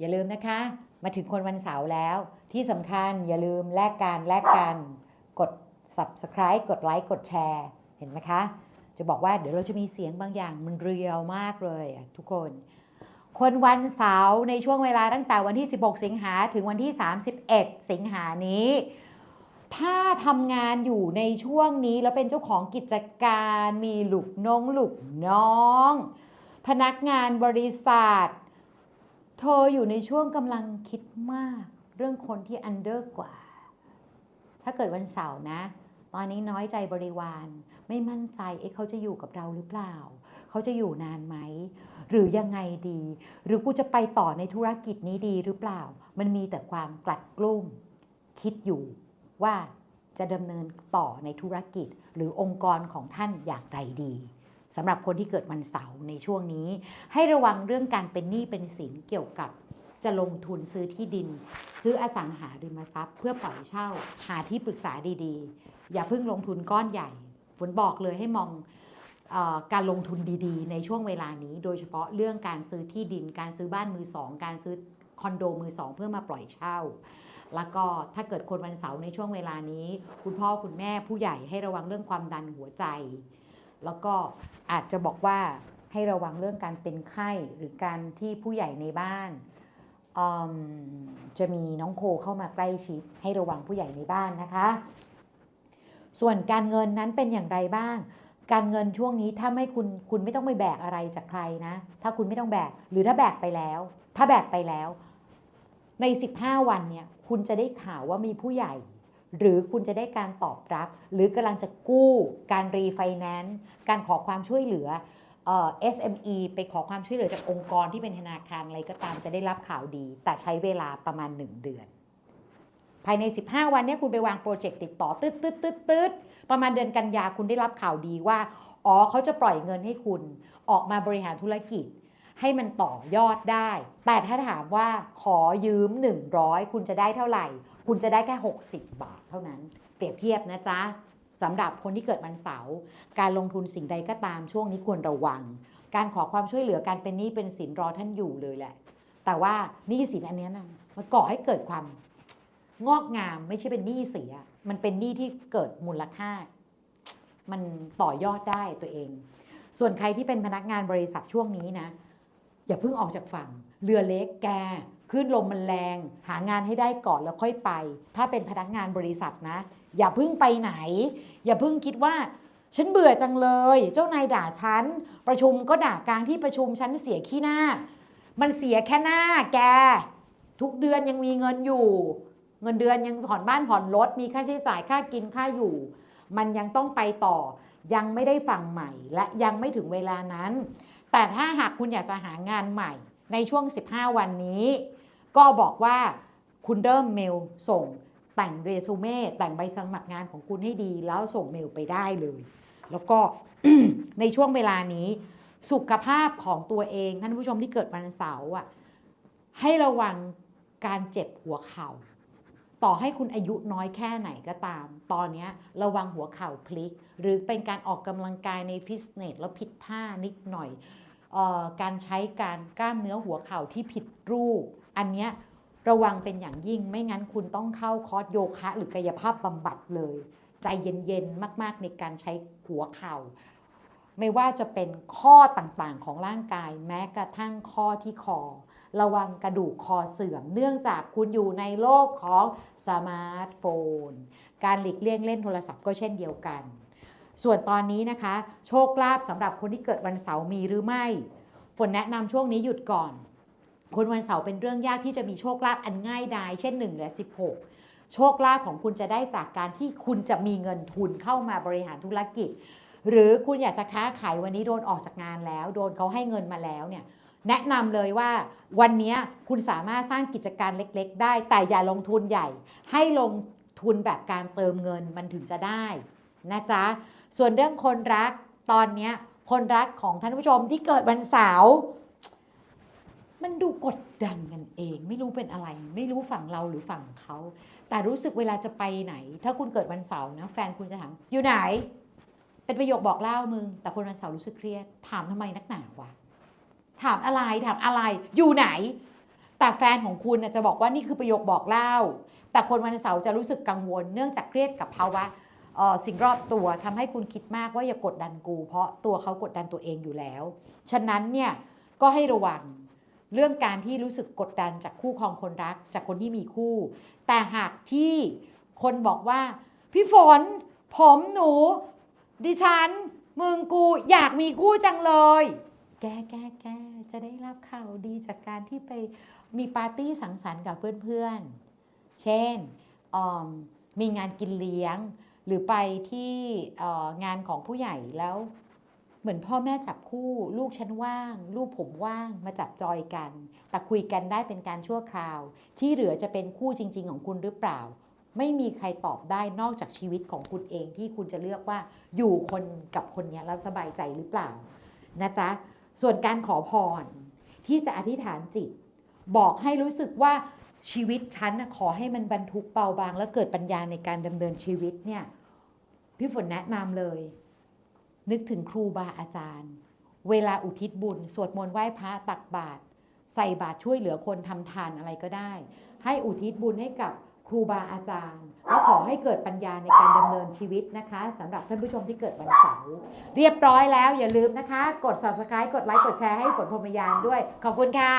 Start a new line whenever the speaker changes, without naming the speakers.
อย่าลืมนะคะ มาถึงคนวันเสาร์แล้ว ที่สำคัญอย่าลืมแลกกันแลกกันกด subscribe กดไลค์กดแชร์ เห็นไหมคะ จะบอกว่าเดี๋ยวเราจะมีเสียงบางอย่างมันเรียวมากเลยทุกคน คนวันเสาร์ในช่วงเวลาตั้งแต่วันที่ 16 สิงหาถึงวันที่ 31 สิงหานี้ ถ้าทำงานอยู่ในช่วงนี้แล้วเป็นเจ้าของกิจการมีลูกน้องลูกน้อง พนักงานบริษัท เธออยู่ในช่วงกำลังคิดมากเรื่องคนที่อันเดอร์กว่า ถ้าเกิดวันเสาร์นะ ตอนนี้น้อยใจบริวาร ไม่มั่นใจเอ๊ะเขาจะอยู่กับเราหรือเปล่า เขาจะอยู่นานไหม หรือยังไงดี หรือกูจะไปต่อในธุรกิจนี้ดีหรือเปล่า มันมีแต่ความกลัดกลุ้มคิดอยู่ว่าจะดำเนินต่อในธุรกิจหรือองค์กรของท่านอย่างไรดี สำหรับคนที่เกิดวันเสาร์ในช่วงนี้ ให้ระวังเรื่องการเป็นหนี้เป็นสินเกี่ยวกับจะลงทุนซื้อที่ดิน ซื้ออสังหาริมทรัพย์ เพื่อปล่อยเช่า หาที่ปรึกษาดีๆ อย่าเพิ่งลงทุนก้อนใหญ่ฝนบอกเลยให้มองอการลงทุนดีๆ ในช่วงเวลานี้ โดยเฉพาะเรื่องการซื้อที่ดิน การซื้อบ้านมือสอง การซื้อคอนโดมือสองเพื่อมาปล่อยเช่า แล้วก็ถ้าเกิดคนวันเสาร์ในช่วงเวลานี้ คุณพ่อคุณแม่ผู้ใหญ่ให้ระวังเรื่องความดันหัวใจ แล้วก็อาจจะบอกว่าให้ระวังเรื่องการเป็นไข้หรือการที่ผู้ใหญ่ในบ้านจะมีน้องโคเข้ามาใกล้ชิด ให้ระวังผู้ใหญ่ในบ้านนะคะ ส่วนการเงินนั้นเป็นอย่างไรบ้าง การเงินช่วงนี้ถ้าไม่คุณคุณไม่ต้องไปแบกอะไรจากใครนะ ถ้าคุณไม่ต้องแบกหรือถ้าแบกไปแล้ว ถ้าแบกไปแล้ว ใน 15 วันเนี่ยคุณจะได้ข่าวว่ามีผู้ใหญ่ หรือคุณจะได้การตอบรับ หรือกำลังจะกู้การรีไฟแนนซ์การขอความช่วยเหลือเอ่อ SME ไปขอความช่วยเหลือจากองค์กรที่เป็นธนาคารอะไรก็ตามจะได้รับข่าวดี แต่ใช้เวลาประมาณ 1 เดือน ภายใน 15 วันเนี้คุณไปวางโปรเจกต์ติดต่อตืดตืดตืดตืดประมาณเดือนกันยาคุณได้รับข่าวดีว่า อ๋อเขาจะปล่อยเงินให้คุณ ออกมาบริหารธุรกิจ ให้มันต่อยอดได้ แต่ถ้าถามว่าขอยืม 100 คุณจะได้เท่าไหร่ คุณจะได้แค่ 60 บาทเท่านั้น เปรียบเทียบนะจ๊ะสำหรับคนที่เกิดวันเสาร์การลงทุนสิ่งใดก็ตามช่วงนี้ควรระวัง การขอความช่วยเหลือการเป็นหนี้เป็นสินรอท่านอยู่เลยแหละ แต่ว่าหนี้สินอันนี้นะมันก่อให้เกิดความงอกงามไม่ใช่เป็นหนี้เสีย มันเป็นหนี้ที่เกิดมูลค่า มันต่อยอดได้ตัวเอง ส่วนใครที่เป็นพนักงานบริษัทช่วงนี้นะ อย่าเพิ่งออกจากฝั่ง เรือเล็กแกขึ้นลมมันแรง หางานให้ได้ก่อนแล้วค่อยไป ถ้าเป็นพนักงานบริษัทนะ อย่าเพิ่งไปไหน อย่าเพิ่งคิดว่า ฉันเบื่อจังเลย เจ้านายด่าฉัน ประชุมก็ด่ากลางที่ประชุมฉันเสียขี้หน้า มันเสียแค่หน้าแก ทุกเดือนยังมีเงินอยู่ เงินเดือนยังผ่อนบ้านผ่อนรถมีค่าใช้จ่ายค่ากินค่าอยู่ มันยังต้องไปต่อ ยังไม่ได้ฝั่งใหม่ และยังไม่ถึงเวลานั้น แต่ถ้าหากคุณอยากจะหางานใหม่ในช่วง 15 วันนี้ ก็บอกว่าคุณเริ่มเมลส่งแต่งเรซูเม่แต่งใบสมัครงานของคุณให้ดี แล้วส่งเมลไปได้เลย แล้วก็ในช่วงเวลานี้ สุขภาพของตัวเองท่านผู้ชมที่เกิดวันเสาร์อะให้ระวังการเจ็บหัวเข่า ต่อให้คุณอายุน้อยแค่ไหนก็ตาม ตอนนี้ระวังหัวเข่าพลิก หรือเป็นการออกกำลังกายในฟิตเนสแล้วผิดท่านิดหน่อยออการใช้การกล้ามเนื้อหัวเข่าที่ผิดรูป อันเนี้ยระวังเป็นอย่างยิ่งไม่งั้นคุณต้องเข้าคอร์สโยคะ หรือกายภาพบำบัดเลย ใจเย็นๆ มากๆ ในการใช้หัวเข่า ไม่ว่าจะเป็นข้อต่างๆของร่างกาย แม้กระทั่งข้อที่คอ ระวังกระดูกคอเสื่อม เนื่องจากคุณอยู่ในโลกของสมาร์ทโฟน การหลีกเลี่ยงเล่นโทรศัพท์ก็เช่นเดียวกัน ส่วนตอนนี้นะคะ โชคลาภสำหรับคนที่เกิดวันเสาร์มีหรือไม่ ฝนแนะนำช่วงนี้หยุดก่อน คนวันเสาร์เป็นเรื่องยากที่จะมีโชคลาภอันง่ายดายเช่น1และ16โชคลาภของคุณจะได้จากการที่คุณจะมีเงินทุนเข้ามาบริหารธุรกิจ หรือคุณอยากจะค้าขายวันนี้โดนออกจากงานแล้ว โดนเขาให้เงินมาแล้วเนี่ย แนะนำเลยว่าวันนี้คุณสามารถสร้างกิจการเล็กๆ ได้ แต่อย่าลงทุนใหญ่ ให้ลงทุนแบบการเติมเงินมันถึงจะได้นะจ๊ะ ส่วนเรื่องคนรักตอนนี้คนรักของท่านผู้ชมที่เกิดวันเสาร์มันดูกดดันกันเอง ไม่รู้เป็นอะไร ไม่รู้ฝั่งเราหรือฝั่งเขา แต่รู้สึกเวลาจะไปไหน ถ้าคุณเกิดวันเสาร์นะแฟนคุณจะถามอยู่ไหน เป็นประโยคบอกเล่ามึง แต่คนวันเสาร์รู้สึกเครียดถามทำไมนักหนาวะ ถามอะไรถามอะไรอยู่ไหน แต่แฟนของคุณจะบอกว่านี่คือประโยคบอกเล่า แต่คนวันเสาร์จะรู้สึกกังวล เนื่องจากเครียดกับภาวะสิ่งรอบตัวทำให้คุณคิดมากว่าอย่ากดดันกู เพราะตัวเขากดดันตัวเองอยู่แล้ว ฉะนั้นเนี่ยก็ให้ระวังเรื่องการที่รู้สึกกดดันจากคู่ครองคนรัก จากคนที่มีคู่ แต่หากที่คนบอกว่า พี่ฝน ผมหนู ดิฉัน มึงกูอยากมีคู่จังเลย แกแกแกจะได้รับข่าวดีจากการที่ไปมีปาร์ตี้สังสรรค์กับเพื่อนๆ เช่นมมีงานกินเลี้ยง หรือไปที่งานของผู้ใหญ่แล้ว เหมือนพ่อแม่จับคู่ ลูกฉันว่าง ลูกผมว่างมาจับจอยกัน แต่คุยกันได้เป็นการชั่วคราว ที่เหลือจะเป็นคู่จริง ๆ ของคุณหรือเปล่า ไม่มีใครตอบได้นอกจากชีวิตของคุณเองที่คุณจะเลือกว่าอยู่คนกับคนนี้แล้วสบายใจหรือเปล่านะจ๊ะ ส่วนการขอพรที่จะอธิษฐานจิต บอกให้รู้สึกว่าชีวิตฉันนะขอให้มันบรรทุกเบาบาง และเกิดปัญญาในการดำเนินชีวิตเนี่ยพี่ฝนแนะนำเลย นึกถึงครูบาอาจารย์ เวลาอุทิศบุญ สวดมนต์ไหว้พระตักบาตรใส่บาตรช่วยเหลือคนทำทานอะไรก็ได้ ให้อุทิศบุญให้กับ ครูบาอาจารย์และขอให้เกิดปัญญาในการดำเนินชีวิตนะคะสำหรับท่านผู้ชมที่เกิดวันเสาร์เรียบร้อยแล้วอย่าลืมนะคะ กด subscribe กดไลค์กดแชร์ให้ฝนพรมยานด้วย ขอบคุณค่ะ